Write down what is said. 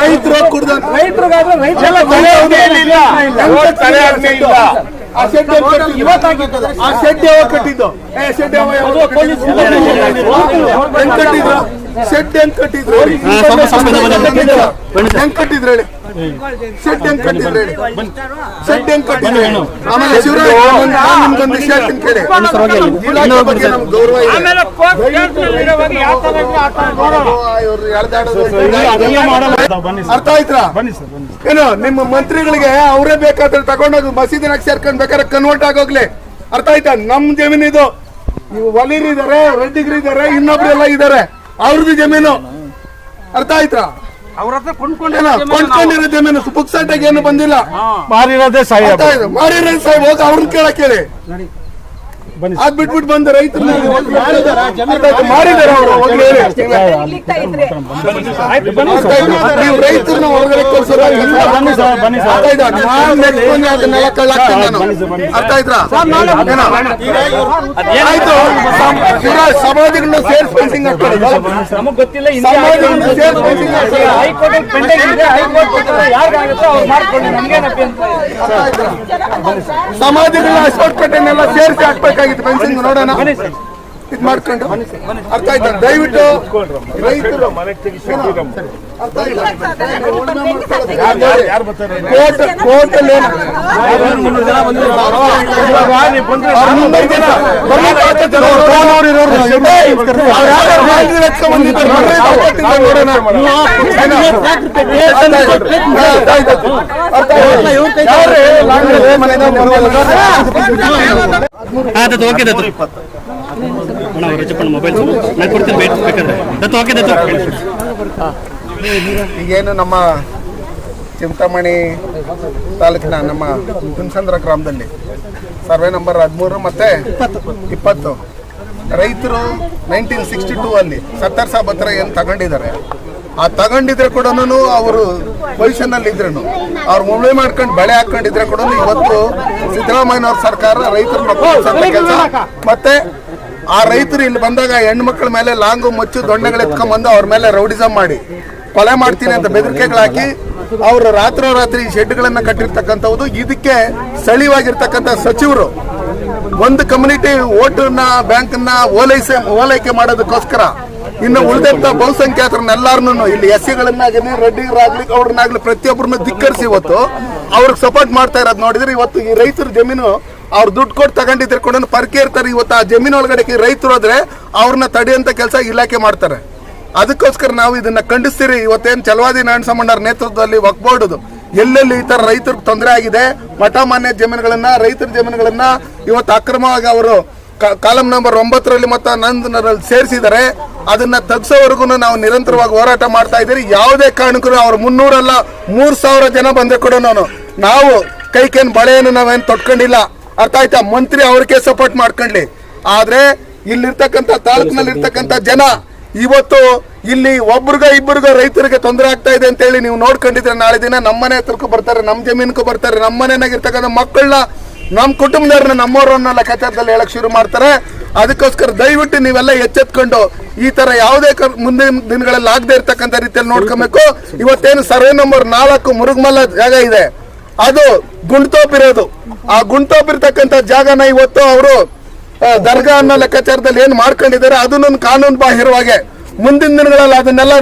ರೈತರು ಕುಡ್ದ ರೈತರಿಗಾದ್ರೆ ರೈತರ ಆ ಶೆಡ್ ಆ ಶೆಡ್ ಯಾವಾಗ ಕಟ್ಟಿದ್ದು? ಏ ಶೆಡ್ ಯಾವಾಗ ಕಟ್ಟಿದ್ರು? ಶೆಡ್ ಹೆಂಗ್ ಕಟ್ಟಿದ್ರು? ಹೆಂಗ್ ಕಟ್ಟಿದ್ರು ಹೇಳಿ? ಶೆಡ್ ಹೆಂಗ್ ಕಟ್ಟಿದ್ರು ಹೇಳಿ ಶೆಡ್ ಹೆಂಗ್ ಕಟ್ಟಿದ್ರು ಆಮೇಲೆ ಶಿವರಾಜ್ ನಿಮ್ಗೊಂದು ವಿಷಯ ಕೇಳಿ ಇಲಾಖೆ ಬಗ್ಗೆ ನಮ್ಗೆ ಗೌರವ ಇದೆ. ಅರ್ಥ ಆಯ್ತಾ? ಬನ್ನಿ ಸರ್ ಏನು ನಿಮ್ಮ ಮಂತ್ರಿಗಳಿಗೆ ಅವರೇ ಬೇಕಾದ್ರೆ ತಗೊಂಡೋಗಿ ಮಸೀದಿನಾಗ ಸೇರ್ಕೊಂಡ್ ಬೇಕಾದ್ರೆ ಕನ್ವರ್ಟ್ ಆಗೋಗ್ಲಿ. ಅರ್ಥ ಆಯ್ತಾ? ನಮ್ ಜಮೀನು ಇದು ನೀವು ವಲೀರ್ ಇದಾರೆ ರೆಡ್ಡಿಗ್ರಿದ್ದಾರೆ ಇದಾರೆ ಇನ್ನೊಬ್ರು ಎಲ್ಲ ಇದಾರೆ ಅವ್ರದ್ದು ಜಮೀನು. ಅರ್ಥ ಆಯ್ತಾ? ಅವ್ರ ಹತ್ರ ಏನೋ ಕೊಂಡ್ಕೊಂಡಿರೋ ಬಂದಿಲ್ಲ? ಮಾರಿರೋದೇ ಸಾಯಿ ಮಾರಿರೋದೇ ಸಾಹೇಬ್ ಹೋಗಿ ಅವ್ರನ್ನ ಕೇಳಕ್ ಹೇಳಿ. ಬನ್ನಿ ಅದ್ ಬಿಟ್ಬಿಟ್ಟು ಬಂದ ರೈತರು ಮಾಡಿದಾರೆ? ಅವರು ರೈತರನ್ನ ಹೊರಗಡೆ? ನಾನ್ next ಅದನ್ನೆಲ್ಲ ಕಳ್ಳಾಕ್ತೀನಿ ನಾನು. ಅರ್ಥ ಆಯ್ತಾ? ಏನೋ? ಆಯ್ತು ಸಮ್- ಶಿವರಾಜ್, ಸಮಾಧಿಗಳನ್ನ ಸೇರ್ಸಿ ಫೆನ್ಸಿಂಗ್ ನಮಗ್ ಗೊತ್ತಿಲ್ಲ ಸಮಾಧಿಗಳನ್ನ ಸೇರ್ಸಿ ಫೆನ್ಸಿಂಗ್ ಹೈಕೋರ್ಟ್ ಪೆಂಡಿಂಗ್ ಇದೆ ಹೈಕೋರ್ಟ್ ಯಾರಿಗಾಗುತ್ತೋ ಅವ್ರು ನಮ್ಗೇನಪ್ಪಿ ಅಂತ ಸೇರಿಸಿ ಹಾಕ್ಬೇಕಾಗಿತ್ತು ಫೆನ್ಸಿಂಗ್ ನೋಡೋಣ ಇದ್ ಮಾಡ್ಕೊಂಡು ಅರ್ಥ ಆಯ್ತಾ ದಯವಿಟ್ಟು ರೈತರು ಅರ್ಥ ಆಯ್ತಾ? ಯಾರು ನೀವು ಮೊಬೈಲ್ ನಾನು ಕೊಡ್ತೀನಿ ಬೇಕಾದ್ರೆ ದತ್ತು ಓಕೆ ದತ್ತು ಈಗೇನು ನಮ್ಮ ಚಿಂತಾಮಣಿ ತಾಲೂಕಿನ ನಮ್ಮ ಹುಣಸಂದ್ರ ಗ್ರಾಮದಲ್ಲಿ ಸರ್ವೆ ನಂಬರ್ ಹದಿಮೂರು ಮತ್ತೆ ಇಪ್ಪತ್ತು ರೈತರು ನೈನ್ಟೀನ್ ಸಿಕ್ಸ್ಟಿ ಟೂ ಅಲ್ಲಿ ಸತ್ತರ್ ಸಾಬ್ ಹತ್ರ ಏನು ತಗೊಂಡಿದ್ದಾರೆ ಆ ತಗೊಂಡಿದ್ರೆ ಕೂಡ ಅವರು ಪೊಸಿಷನ್ ಅಲ್ಲಿ ಇದ್ರು ಅವ್ರು ಮುಂಬೈ ಮಾಡ್ಕೊಂಡು ಬೆಳೆ ಹಾಕೊಂಡಿದ್ರೆ ಕೂಡ ಇವತ್ತು ಸಿದ್ದರಾಮಯ್ಯನವ್ರ ಸರ್ಕಾರ ರೈತರ ಕೆಲಸ ಮತ್ತೆ ಆ ರೈತರು ಇಲ್ಲಿ ಬಂದಾಗ ಹೆಣ್ಮಕ್ಳ ಮೇಲೆ ಲಾಂಗು ಮಚ್ಚು ದೊಣ್ಣೆಗಳು ಎತ್ಕೊಂಡ್ಬಂದು ಅವ್ರ ಮೇಲೆ ರೌಡಿಸಮ್ ಮಾಡಿ, ಕೊಲೆ ಮಾಡ್ತೀನಿ ಅಂತ ಬೆದರಿಕೆಗಳಾಕಿ ಅವರು ರಾತ್ರೋರಾತ್ರಿ ಶೆಡ್ಗಳನ್ನ ಕಟ್ಟಿರ್ತಕ್ಕಂಥದ್ದು ಇದಕ್ಕೆ ಸ್ಥಳೀಯವಾಗಿರ್ತಕ್ಕಂಥ ಸಚಿವರು ಒಂದು ಕಮ್ಯುನಿಟಿ ಓಟನ್ನ ಬ್ಯಾಂಕನ್ನ ಓಲೈಸೆ ಓಲೈಕೆ ಮಾಡೋದಕ್ಕೋಸ್ಕರ ಇನ್ನು ಉಳಿದಂತ ಬಹುಸಂಖ್ಯಾತರನ್ನೆಲ್ಲಾರನು ಇಲ್ಲಿ ಎಸ್ ಸಿಗಳನ್ನಾಗಲಿ ರೆಡ್ಡಿಗರಾಗ್ಲಿ ಅವ್ರನ್ನಾಗ್ಲಿ ಪ್ರತಿಯೊಬ್ಬರನ್ನ ಧಿಕ್ಕರಿಸಿ ಇವತ್ತು ಅವ್ರಿಗೆ ಸಪೋರ್ಟ್ ಮಾಡ್ತಾ ಇರೋದು ನೋಡಿದ್ರೆ ಇವತ್ತು ಈ ರೈತರ ಜಮೀನು ಅವ್ರು ದುಡ್ಡು ಕೊಟ್ಟು ತಗೊಂಡಿದ್ರೆ ಕೂಡ ಪರ್ಕೆ ಇರ್ತಾರೆ. ಇವತ್ತು ಆ ಜಮೀನು ಒಳಗಡೆ ರೈತರು ಹೋದ್ರೆ ಅವ್ರನ್ನ ತಡೆಯುವಂತ ಕೆಲಸ ಇಲಾಖೆ ಮಾಡ್ತಾರೆ. ಅದಕ್ಕೋಸ್ಕರ ನಾವು ಇದನ್ನ ಖಂಡಿಸ್ತೀರಿ. ಇವತ್ತೇನು ಚಲವಾದಿ ನಾರಾಯಣ ನೇತೃತ್ವದಲ್ಲಿ ವಕ್ಬೋರ್ಡ್ ಎಲ್ಲೆಲ್ಲಿ ಈ ತರ ರೈತರಿಗೆ ತೊಂದರೆ ಆಗಿದೆ, ಮಠ ಮಾನ್ಯ ಜಮೀನುಗಳನ್ನ, ರೈತರ ಜಮೀನುಗಳನ್ನ ಇವತ್ತು ಅಕ್ರಮವಾಗಿ ಅವರು ಕಾಲಂ ನಂಬರ್ ಒಂಬತ್ತರಲ್ಲಿ ಮತ್ತು ನಂದನರಲ್ಲಿ ಸೇರಿಸಿದ್ದಾರೆ. ಅದನ್ನ ತಗ್ಸೋವರೆಗೂ ನಾವು ನಿರಂತರವಾಗಿ ಹೋರಾಟ ಮಾಡ್ತಾ ಇದ್ದೀರಿ. ಯಾವುದೇ ಕಾರಣಕ್ಕೂ ಅವ್ರು ಮುನ್ನೂರಲ್ಲ, ಮೂರು ಸಾವಿರ ಜನ ಬಂದ್ರೆ ಕೂಡ ನಾವು ಕೈಕೇನು ಬಳೆಯನ್ನು ನಾವೇನು ತೊಟ್ಕೊಂಡಿಲ್ಲ. ಅರ್ಥ ಆಯ್ತಾ? ಮಂತ್ರಿ ಅವ್ರಿಗೆ ಸಪೋರ್ಟ್ ಮಾಡ್ಕೊಂಡ್ಲಿ. ಆದ್ರೆ ಇಲ್ಲಿರ್ತಕ್ಕಂಥ ತಾಲೂಕಿನಲ್ಲಿ ಇರ್ತಕ್ಕಂಥ ಜನ ಇವತ್ತು ಇಲ್ಲಿ ಒಬ್ರಿಗ ಇಬ್ಬರಿಗ ರೈತರಿಗೆ ತೊಂದರೆ ಆಗ್ತಾ ಇದೆ ಅಂತ ಹೇಳಿ ನೀವು ನೋಡ್ಕೊಂಡಿದ್ರೆ ನಾಳೆ ದಿನ ನಮ್ಮ ಮನೆ ಹತ್ರಕ್ಕೂ ಬರ್ತಾರೆ, ನಮ್ಮ ಜಮೀನಕ್ಕೂ ಬರ್ತಾರೆ, ನಮ್ಮ ಮನೆಯಾಗಿರ್ತಕ್ಕಂಥ ಮಕ್ಕಳನ್ನ ನಮ್ಮ ಕುಟುಂಬದವ್ರನ್ನ, ನಮ್ಮವ್ರನ್ನ ಲೆಕ್ಕಾಚಾರದಲ್ಲಿ ಹೇಳಕ್ ಶುರು ಮಾಡ್ತಾರೆ. ಅದಕ್ಕೋಸ್ಕರ ದಯವಿಟ್ಟು ನೀವೆಲ್ಲ ಎಚ್ಚೆತ್ಕೊಂಡು ಈ ತರ ಯಾವುದೇ ಮುಂದಿನ ದಿನಗಳಲ್ಲಿ ಆಗದೆ ಇರ್ತಕ್ಕಂಥ ರೀತಿಯಲ್ಲಿ ನೋಡ್ಕೊಬೇಕು. ಇವತ್ತೇನು ಸರ್ವೆ ನಂಬರ್ ನಾಲ್ಕು ಮುರುಗಮಲ್ಲ ಜಾಗ ಇದೆ. ಅದು ಗುಂಡ್ತೋಪಿರೋದು. ಆ ಗುಂಡ್ತೋಪಿರ್ತಕ್ಕಂಥ ಜಾಗನ ಇವತ್ತು ಅವರು ದರ್ಗಾ ಅನ್ನೋ ಲೆಕ್ಕಾಚಾರದಲ್ಲಿ ಏನು ಮಾಡ್ಕೊಂಡಿದ್ದಾರೆ, ಅದನ್ನೊಂದು ಕಾನೂನು ಬಾಹಿರವಾಗೆ ಮುಂದಿನ ದಿನಗಳಲ್ಲಿ ಅದನ್ನೆಲ್ಲ